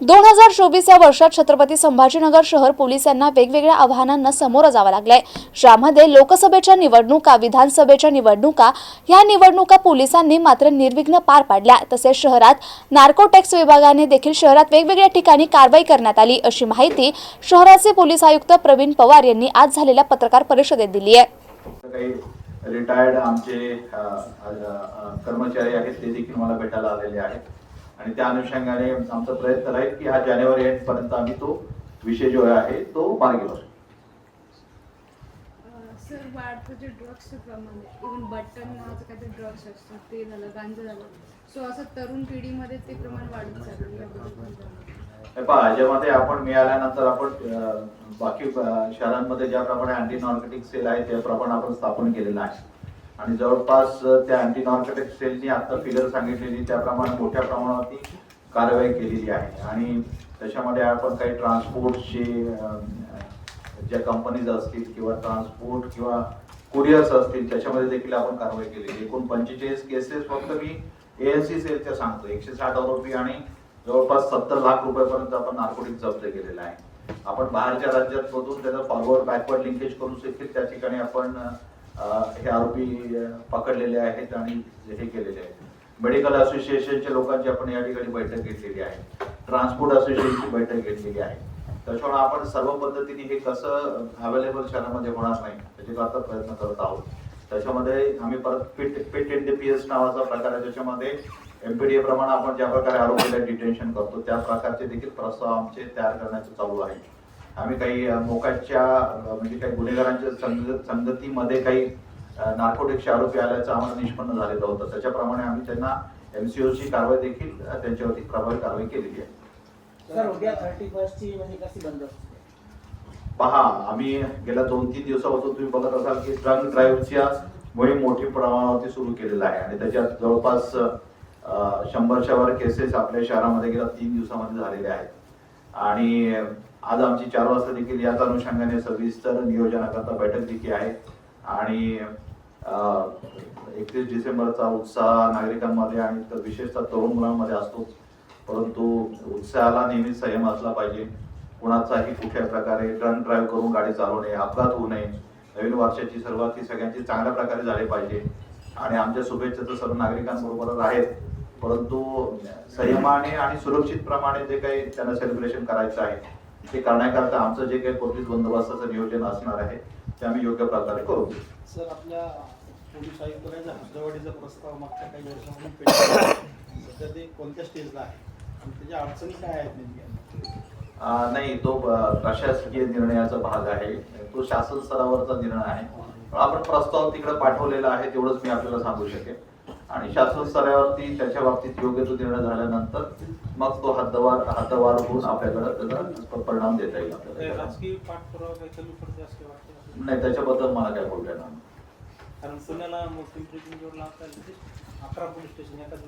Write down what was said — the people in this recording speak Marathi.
दोन हजार चोवीस या वर्षात छत्रपती संभाजीनगर शहर पोलिसांना वेगवेगळ्या आव्हानांना सामोरं जावं लागलंय. ज्यामध्ये लोकसभेच्या निवडणुका विधानसभेच्या निवडणुका या निवडणुका पोलिसांनी मात्र निर्विघ्न पार पाडल्या. तसेच शहरात नार्कोटेक्स विभागाने देखील शहरात वेगवेगळ्या ठिकाणी कारवाई करण्यात आली अशी माहिती शहराचे पोलीस आयुक्त प्रवीण पवार यांनी आज झालेल्या पत्रकार परिषदेत दिली आहे. रिटायर्ड आमचे कर्मचारी आहेत ते देखील मला भेटायला आलेले आहेत. आणि त्या अनुषंगाने आमचा प्रयत्न राहील की हा जानेवारी एंड पर्यंत आम्ही तो विषय जो आहे तो मार्गी लावू सर वाढतं जे ड्रग्सचं प्रमाण आहे इव्हन बटन नावाचं काहीतरी ड्रग्स असतं ते झालं गांजा झालं. सो असं तरुण पिढीमध्ये ते प्रमाण वाढत चाललं? हे आपण मिळाल्यानंतर आपण बाकी शहरांमध्ये ज्याप्रमाणे अँटी नॉर्केटिक सेल आहे त्याप्रमाणे आपण स्थापन केलेलं आहे. आणि जवळपास त्या अँटी नॉर्केटिक सेलनी आता फिगर सांगितलेली त्याप्रमाणे मोठ्या प्रमाणावरती कारवाई केलेली आहे. आणि त्याच्यामध्ये आपण काही ट्रान्सपोर्टचे ज्या कंपनीज असतील किंवा ट्रान्सपोर्ट किंवा कुरिअर्स असतील त्याच्यामध्ये देखील आपण कारवाई केलेली. एकूण पंचेचाळीस केसेस फक्त मी एएनसी सेलच्या सांगतो एकशे साठ आरोपी आणि जवळपास सत्तर लाख रुपयापर्यंत आपण नार्कोटिक जप्त केलेलं आहे. आपण बाहेरच्या राज्यात शोधून त्याचं फॉरवर्ड बॅकवर्ड लिंकेज करू देखील त्या ठिकाणी आपण हे आरोपी पकडलेले आहेत आणि हे केलेले आहेत. मेडिकल असोसिएशनच्या लोकांची आपण या ठिकाणी बैठक घेतलेली आहे. ट्रान्सपोर्ट असोसिएशनची बैठक घेतलेली आहे. त्याच्यामुळे आपण सर्व पद्धतीने हे कसं अवेलेबल शहरामध्ये होणार नाही त्याच्याकरता प्रयत्न करत आहोत. त्याच्यामध्ये आम्ही परत फिट फिट एस नावाचा प्रकार आहे त्याच्यामध्ये एमपीडीए प्रमाणे आपण ज्या प्रकारे आरोपीला डिटेन्शन करतो त्या प्रकारचे देखील प्रस्ताव आमचे तयार करण्याचं चालू आहे. आम्ही काही अ, म्हणजे काही गुन्हेगारांच्या संग संगतीमध्ये काही नार्कोटिक्सचे आरोपी आल्याचं आम्हाला निष्पन्न झालेलं होतं. त्याच्याप्रमाणे आम्ही त्यांना एमसीओची कारवाई देखील त्यांच्यावरती प्रभावी कारवाई केलेली आहे. म्हणजे पहा आम्ही गेल्या दोन तीन दिवसापासून तुम्ही बघत असाल की ड्रंक ड्राईव्हच्या मोहीम मोठी प्रमाणावरती सुरू केलेला आहे. आणि त्याच्यात जवळपास शंभरच्या वर केसेस आपल्या शहरामध्ये गेल्या तीन दिवसामध्ये झालेले आहेत. आणि आज आमची चार वाजता देखील याच अनुषंगाने सविस्तर नियोजनाकरता बैठक देखील आहे. आणि एकतीस डिसेंबरचा उत्साह नागरिकांमध्ये आणि तर विशेषतः तरुण मुलांमध्ये असतो. परंतु उत्साहाला नेहमी संयम असला पाहिजे. कुणाचाही कुठल्या प्रकारे ड्रंक ड्राईव्ह करून गाडी चालवणे अपघात होऊ नये. नवीन वर्षाची सुरुवात ही सगळ्यांची चांगल्या प्रकारे झाली पाहिजे. आणि आमच्या शुभेच्छा तर सर्व नागरिकांबरोबरच आहेत. परंतु संयमाने आणि सुरक्षित प्रमाणे जे काही त्यांना सेलिब्रेशन करायचं आहे ते करण्याकरता आमचं जे काही पोलीस बंदोबस्ताचं नियोजन असणार आहे ते आम्ही योग्य प्रकारे करू. सर आपल्या पोलीस आयुक्तांचा हद्दवाढीचा प्रस्ताव मागच्या काही. सध्या ते कोणत्या स्टेजला आहे? आणि त्याच्या अडचणी काय आहेत नेमक्या? नाही तो प्रशासकीय निर्णयाचा भाग आहे. तो शासन स्तरावरचा निर्णय आहे. पण आपण प्रस्ताव तिकडे पाठवलेला आहे तेवढंच मी आपल्याला सांगू शकेन. आणि शासन स्तरावरती त्याच्या बाबतीत योग्य तो निर्णय झाल्यानंतर मग तो हद्दवार हद्दवार होऊन आपल्याकडे त्याचा परिणाम देता येईल आपल्याला? नाही त्याच्याबद्दल मला काय बोलता येणार. कारण पुण्याला आता अकरा पोलीस स्टेशन एकाच